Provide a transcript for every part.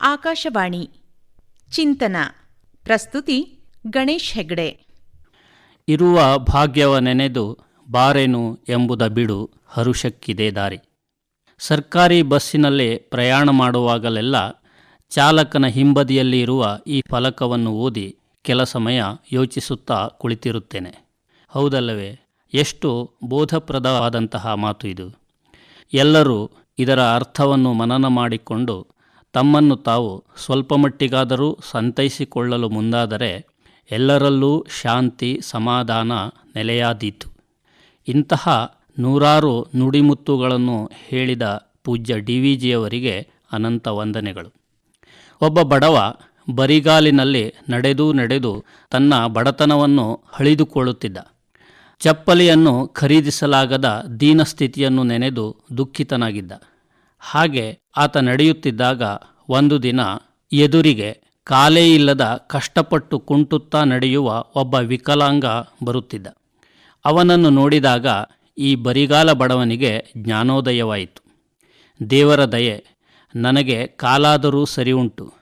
ಆಕಾಶವಾಣಿ. ಚಿಂತನ. ಪ್ರಸ್ತುತಿ ಗಣೇಶ್ ಹೆಗ್ಡೆ. ಇರುವ ಭಾಗ್ಯವ ನೆನೆದು ಬಾರೆನು ಎಂಬುದ ಬಿಡು ಹರುಷಕ್ಕಿದೆ ದಾರಿ. ಸರ್ಕಾರಿ ಬಸ್ಸಿನಲ್ಲಿ ಪ್ರಯಾಣ ಮಾಡುವಾಗಲೆಲ್ಲ ಚಾಲಕನ ಹಿಂಬದಿಯಲ್ಲಿ ಇರುವ ಈ ಫಲಕವನ್ನು ಓದಿ ಕೆಲ ಸಮಯ ಯೋಚಿಸುತ್ತಾ ಕುಳಿತಿರುತ್ತೇನೆ. ಹೌದಲ್ಲವೇ, ಎಷ್ಟು ಬೋಧಪ್ರದವಾದಂತಹ ಮಾತು ಇದು. ಎಲ್ಲರೂ ಇದರ ಅರ್ಥವನ್ನು ಮನನ ಮಾಡಿಕೊಂಡು ತಮ್ಮನ್ನು ತಾವು ಸ್ವಲ್ಪ ಮಟ್ಟಿಗಾದರೂ ಸಂತೈಸಿಕೊಳ್ಳಲು ಮುಂದಾದರೆ ಎಲ್ಲರಲ್ಲೂ ಶಾಂತಿ, ಸಮಾಧಾನ ನೆಲೆಯಾದೀತು. ಇಂತಹ ನೂರಾರು ನುಡಿಮುತ್ತುಗಳನ್ನು ಹೇಳಿದ ಪೂಜ್ಯ ಡಿ ವಿ ಜಿಯವರಿಗೆ ಅನಂತ ವಂದನೆಗಳು. ಒಬ್ಬ ಬಡವ ಬರಿಗಾಲಿನಲ್ಲಿ ನಡೆದು ನಡೆದು ತನ್ನ ಬಡತನವನ್ನು ಹಳಿದುಕೊಳ್ಳುತ್ತಿದ್ದ ಚಪ್ಪಲಿಯನ್ನು ಖರೀದಿಸಲಾಗದ ದೀನಸ್ಥಿತಿಯನ್ನು ನೆನೆದು ದುಃಖಿತನಾಗಿದ್ದ. ಹಾಗೆ ಆತ ನಡೆಯುತ್ತಿದ್ದಾಗ ಒಂದು ದಿನ ಎದುರಿಗೆ ಕಾಲೇ ಇಲ್ಲದ ಕಷ್ಟಪಟ್ಟು ಕುಂಟುತ್ತಾ ನಡೆಯುವ ಒಬ್ಬ ವಿಕಲಾಂಗ ಬರುತ್ತಿದ್ದ. ಅವನನ್ನು ನೋಡಿದಾಗ ಈ ಬರಿಗಾಲ ಬಡವನಿಗೆ ಜ್ಞಾನೋದಯವಾಯಿತು. ದೇವರ ದಯೆ, ನನಗೆ ಕಾಲಾದರೂ ಸರಿ ಉಂಟು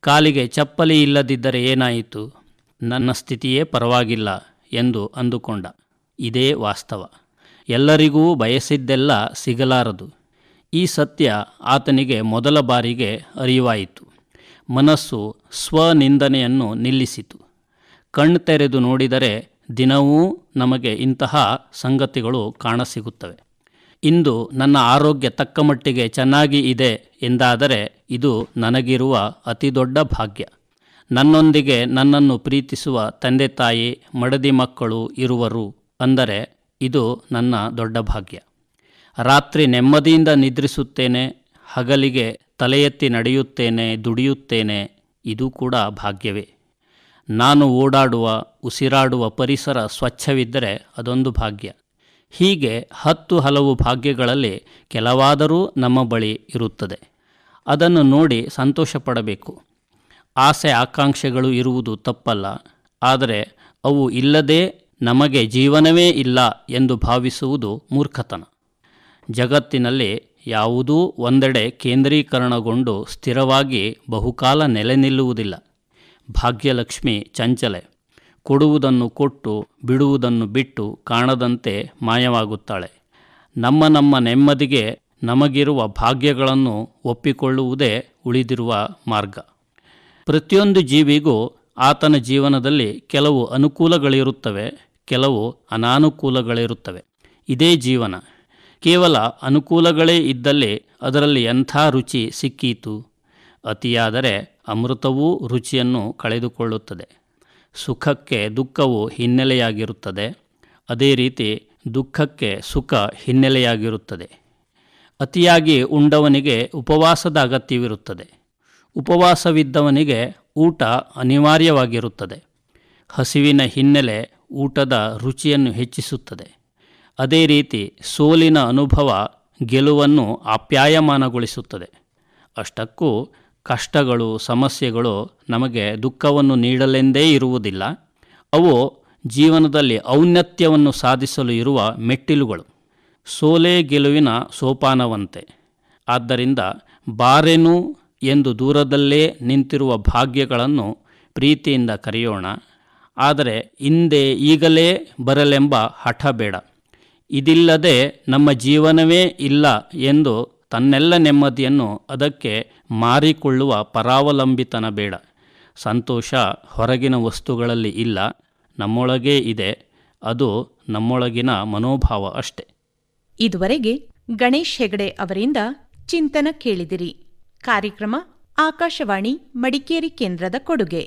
ಕಾಲಿಗೆ ಚಪ್ಪಲಿ ಇಲ್ಲದಿದ್ದರೆ ಏನಾಯಿತು? ನನ್ನ ಸ್ಥಿತಿಯೇ ಪರವಾಗಿಲ್ಲ ಎಂದು ಅಂದುಕೊಂಡ. ಇದೇ ವಾಸ್ತವ. ಎಲ್ಲರಿಗೂ ಬಯಸಿದ್ದೆಲ್ಲ ಸಿಗಲಾರದು. ಈ ಸತ್ಯ ಆತನಿಗೆ ಮೊದಲ ಬಾರಿಗೆ ಅರಿವಾಯಿತು. ಮನಸ್ಸು ಸ್ವನಿಂದನೆಯನ್ನು ನಿಲ್ಲಿಸಿತು. ಕಣ್ಣು ತೆರೆದು ನೋಡಿದರೆ ದಿನವೂ ನಮಗೆ ಇಂತಹ ಸಂಗತಿಗಳು ಕಾಣಸಿಗುತ್ತವೆ. ಇಂದು ನನ್ನ ಆರೋಗ್ಯ ತಕ್ಕ ಮಟ್ಟಿಗೆ ಚೆನ್ನಾಗಿ ಇದೆ ಎಂದಾದರೆ ಇದು ನನಗಿರುವ ಅತಿ ದೊಡ್ಡ ಭಾಗ್ಯ. ನನ್ನೊಂದಿಗೆ ನನ್ನನ್ನು ಪ್ರೀತಿಸುವ ತಂದೆ ತಾಯಿ, ಮಡದಿ ಮಕ್ಕಳು ಇರುವರು ಅಂದರೆ ಇದು ನನ್ನ ದೊಡ್ಡ ಭಾಗ್ಯ. ರಾತ್ರಿ ನೆಮ್ಮದಿಯಿಂದ ನಿದ್ರಿಸುತ್ತೇನೆ, ಹಗಲಿಗೆ ತಲೆಯೆತ್ತಿ ನಡೆಯುತ್ತೇನೆ, ದುಡಿಯುತ್ತೇನೆ, ಇದು ಕೂಡ ಭಾಗ್ಯವೇ. ನಾನು ಓಡಾಡುವ, ಉಸಿರಾಡುವ ಪರಿಸರ ಸ್ವಚ್ಛವಿದ್ದರೆ ಅದೊಂದು ಭಾಗ್ಯ. ಹೀಗೆ ಹತ್ತು ಹಲವು ಭಾಗ್ಯಗಳಲ್ಲಿ ಕೆಲವಾದರೂ ನಮ್ಮ ಬಳಿ ಇರುತ್ತದೆ. ಅದನ್ನು ನೋಡಿ ಸಂತೋಷಪಡಬೇಕು. ಆಸೆ ಆಕಾಂಕ್ಷೆಗಳು ಇರುವುದು ತಪ್ಪಲ್ಲ. ಆದರೆ ಅವು ಇಲ್ಲದೆ ನಮಗೆ ಜೀವನವೇ ಇಲ್ಲ ಎಂದು ಭಾವಿಸುವುದು ಮೂರ್ಖತನ. ಜಗತ್ತಿನಲ್ಲಿ ಯಾವುದೂ ಒಂದೆಡೆ ಕೇಂದ್ರೀಕರಣಗೊಂಡು ಸ್ಥಿರವಾಗಿ ಬಹುಕಾಲ ನೆಲೆ ನಿಲ್ಲುವುದಿಲ್ಲ. ಭಾಗ್ಯಲಕ್ಷ್ಮಿ ಚಂಚಲೆ. ಕೊಡುವುದನ್ನು ಕೊಟ್ಟು, ಬಿಡುವುದನ್ನು ಬಿಟ್ಟು ಕಾಣದಂತೆ ಮಾಯವಾಗುತ್ತಾಳೆ. ನಮ್ಮ ನಮ್ಮ ನೆಮ್ಮದಿಗೆ ನಮಗಿರುವ ಭಾಗ್ಯಗಳನ್ನು ಒಪ್ಪಿಕೊಳ್ಳುವುದೇ ಉಳಿದಿರುವ ಮಾರ್ಗ. ಪ್ರತಿಯೊಂದು ಜೀವಿಗೂ ಆತನ ಜೀವನದಲ್ಲಿ ಕೆಲವು ಅನುಕೂಲಗಳಿರುತ್ತವೆ, ಕೆಲವು ಅನಾನುಕೂಲಗಳಿರುತ್ತವೆ. ಇದೇ ಜೀವನ. ಕೇವಲ ಅನುಕೂಲಗಳೇ ಇದ್ದಲ್ಲಿ ಅದರಲ್ಲಿ ಎಂಥ ರುಚಿ ಸಿಕ್ಕೀತು? ಅತಿಯಾದರೆ ಅಮೃತವೂ ರುಚಿಯನ್ನು ಕಳೆದುಕೊಳ್ಳುತ್ತದೆ. ಸುಖಕ್ಕೆ ದುಃಖವು ಹಿನ್ನೆಲೆಯಾಗಿರುತ್ತದೆ. ಅದೇ ರೀತಿ ದುಃಖಕ್ಕೆ ಸುಖ ಹಿನ್ನೆಲೆಯಾಗಿರುತ್ತದೆ. ಅತಿಯಾಗಿ ಉಂಡವನಿಗೆ ಉಪವಾಸದ ಅಗತ್ಯವಿರುತ್ತದೆ. ಉಪವಾಸವಿದ್ದವನಿಗೆ ಊಟ ಅನಿವಾರ್ಯವಾಗಿರುತ್ತದೆ. ಹಸಿವಿನ ಹಿನ್ನೆಲೆ ಊಟದ ರುಚಿಯನ್ನು ಹೆಚ್ಚಿಸುತ್ತದೆ. ಅದೇ ರೀತಿ ಸೋಲಿನ ಅನುಭವ ಗೆಲುವನ್ನು ಅಪ್ಯಾಯಮಾನಗೊಳಿಸುತ್ತದೆ. ಅಷ್ಟಕ್ಕೂ ಕಷ್ಟಗಳು, ಸಮಸ್ಯೆಗಳು ನಮಗೆ ದುಃಖವನ್ನು ನೀಡಲೆಂದೇ ಇರುವುದಿಲ್ಲ. ಅವು ಜೀವನದಲ್ಲಿ ಔನ್ನತ್ಯವನ್ನು ಸಾಧಿಸಲು ಇರುವ ಮೆಟ್ಟಿಲುಗಳು. ಸೋಲೆ ಗೆಲುವಿನ ಸೋಪಾನವಂತೆ. ಆದ್ದರಿಂದ ಬಾರೆನು ಎಂದು ದೂರದಲ್ಲೇ ನಿಂತಿರುವ ಭಾಗ್ಯಗಳನ್ನು ಪ್ರೀತಿಯಿಂದ ಕರೆಯೋಣ. ಆದರೆ ಹಿಂದೆ ಈಗಲೇ ಬರಲೆಂಬ ಹಠ ಬೇಡ ಇದಿಲ್ಲದೆ ನಮ್ಮ ಜೀವನವೇ ಇಲ್ಲ ಎಂದು ತನ್ನೆಲ್ಲ ನೆಮ್ಮದಿಯನ್ನು ಅದಕ್ಕೆ ಮಾರಿಕೊಳ್ಳುವ ಪರಾವಲಂಬಿತನ ಬೇಡ. ಸಂತೋಷ ಹೊರಗಿನ ವಸ್ತುಗಳಲ್ಲಿ ಇಲ್ಲ. ನಮ್ಮೊಳಗೇ ಇದೆ. ಅದು ನಮ್ಮೊಳಗಿನ ಮನೋಭಾವ ಅಷ್ಟೆ. ಇದುವರೆಗೆ ಗಣೇಶ್ ಹೆಗಡೆ ಅವರಿಂದ ಚಿಂತನ ಕೇಳಿದಿರಿ. ಕಾರ್ಯಕ್ರಮ ಆಕಾಶವಾಣಿ ಮಡಿಕೇರಿ ಕೇಂದ್ರದ ಕೊಡುಗೆ.